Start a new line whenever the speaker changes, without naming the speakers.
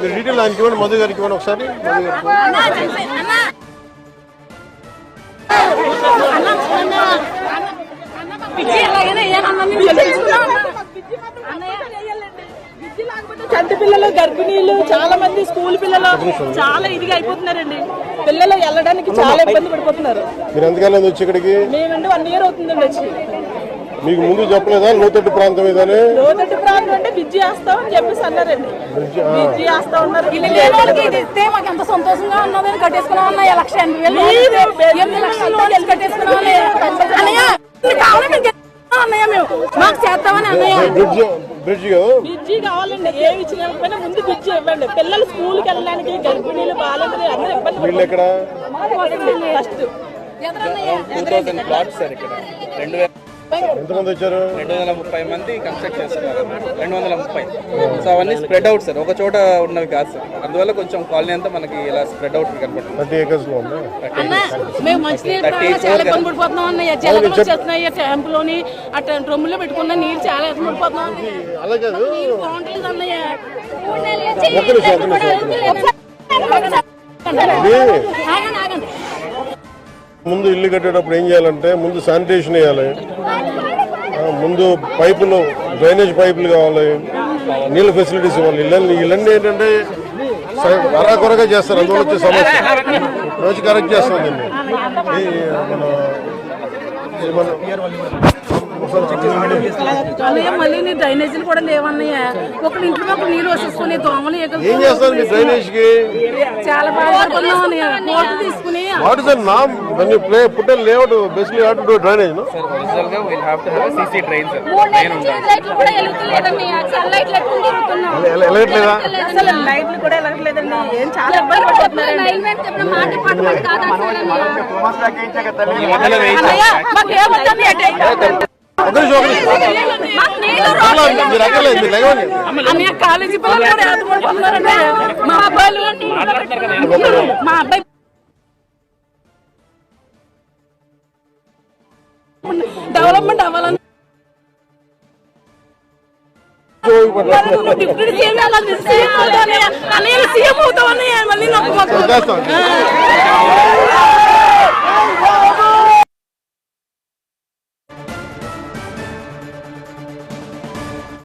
మీరు డీటెయిల్ ఆయనకి ఇవ్వండి మధు గారికి ఇవ్వండి ఒకసారి.
చంటి పిల్లలు గర్భిణీలు చాలా మంది స్కూల్ పిల్లలు చాలా ఇదిగా అయిపోతున్నారండి. పిల్లలు వెళ్ళడానికి చాలా ఇబ్బంది పడిపోతున్నారు.
మీరు ఎంతకాలం వచ్చి ఇక్కడికి?
మేమండి వన్ ఇయర్ అవుతుందండి వచ్చి.
మీకు ముందు చెప్పలేదా? లోతట్టు ప్రాంతం ఇదని
లోతట్టు ప్రాంతం అంటే బిజ్జి వేస్తాం అని చెప్పేసి అన్నారండి. బిజ్జి వేస్తా ఉన్నారు
ఇల్లు లేని వాళ్ళకి ఇది ఇస్తే మాకు ఎంత సంతోషంగా ఉన్నదని కట్టేసుకున్నాం అన్న లక్ష ఎనభై వేలు
మీరు
ఎనిమిది లక్షల కట్టేసుకున్నాం అన్నయ్య. చేస్తాం మేము మాకు చేస్తామని అన్నయ్య.
బ్రిడ్జ్ బ్రిడ్జ్
కావాలండి. ఏమి ఇచ్చినకపోయినా ముందు బిజ్జి ఇవ్వండి. పిల్లలు స్కూల్కి వెళ్ళడానికి గర్భిణీలు బాలింతలు అందరూ ఇబ్బంది
ఎక్కడ?
First
two thousand plots sir ఇక్కడ. రెండు వేల
ఎంతమంది వచ్చారు?
రెండు వందల ముప్పై మంది కన్స్ట్రక్ట్ చేస్తున్నారు. రెండు వందల ముప్పై. సో అవన్నీ స్ప్రెడ్ అవుట్ సార్ ఒక చోట ఉన్నవి కాదు సార్ అందువల్ల కొంచెం కాలనీ అంతా మనకి ఇలా స్ప్రెడ్ అవుట్ కనపడుతుంది.
థర్టీ ఏకర్స్లో ఉంది
అన్న మేము ప్రాబ్లం చాలా ఇబ్బంది పడిపోతున్నాం అన్నయ్య జలగలు వచ్చేస్తున్నాయి ట్యాంపులోని అట్లా డ్రమ్ములో పెట్టుకున్న నీళ్ళు చాలా ఇబ్బంది పడిపోతున్నాం బాగుంటలేదు అన్నయ్య.
ముందు ఇల్లు కట్టేటప్పుడు ఏం చేయాలంటే ముందు శానిటేషన్ వేయాలి. ముందు పైపులు డ్రైనేజ్ పైపులు కావాలి. నీళ్ళ ఫెసిలిటీస్ ఇవ్వాలి. ఇళ్ళని ఇళ్ళన్నీ ఏంటంటే స- అరాకొరగా చేస్తారు. అందువల్ల వచ్చే సమస్య. రోజు కరెక్ట్ చేస్తాం దీన్ని. మన
అన్నయ్య మళ్ళీ నీ డ్రైనేజీలు కూడా లేవన్నయ్య. ఒకళ్ళ ఇంట్లో ఒక నీళ్ళు వచ్చేసుకుని దోమలు
ఏం
ఎగలు
చేస్తారు మీ డ్రైనేజ్కి
చాలా బాధపడుతున్నాం అన్నయ్య. తీసుకుని
వాట్ ఇస్
లైట్లు కూడా వెలుగుతలేదన్నయ్య. సన్లైట్లు ఎట్టుకుని తిరుగుతున్నాం
ఎలగట్లేదా?
అసలు లైట్లు కూడా వెళ్ళట్లేదండి ఏం చాలా ఇబ్బంది పడిపోతున్నారండి
మాట పాట పాట కాదు
ఈ మధ్యలో వేయించాం
అన్నయ్య మాకు ఏమవుతుంది
ఒక మీరు అక్కర్లేదు
అన్నయ్య కాలేజీ పిల్లలు మా అబ్బాయిలు మా అబ్బాయి డెవలప్మెంట్ అవ్వాలని డిప్యూటీ సీఎం అలా సీఎం అన్నయ్య. మళ్ళీ నాకు.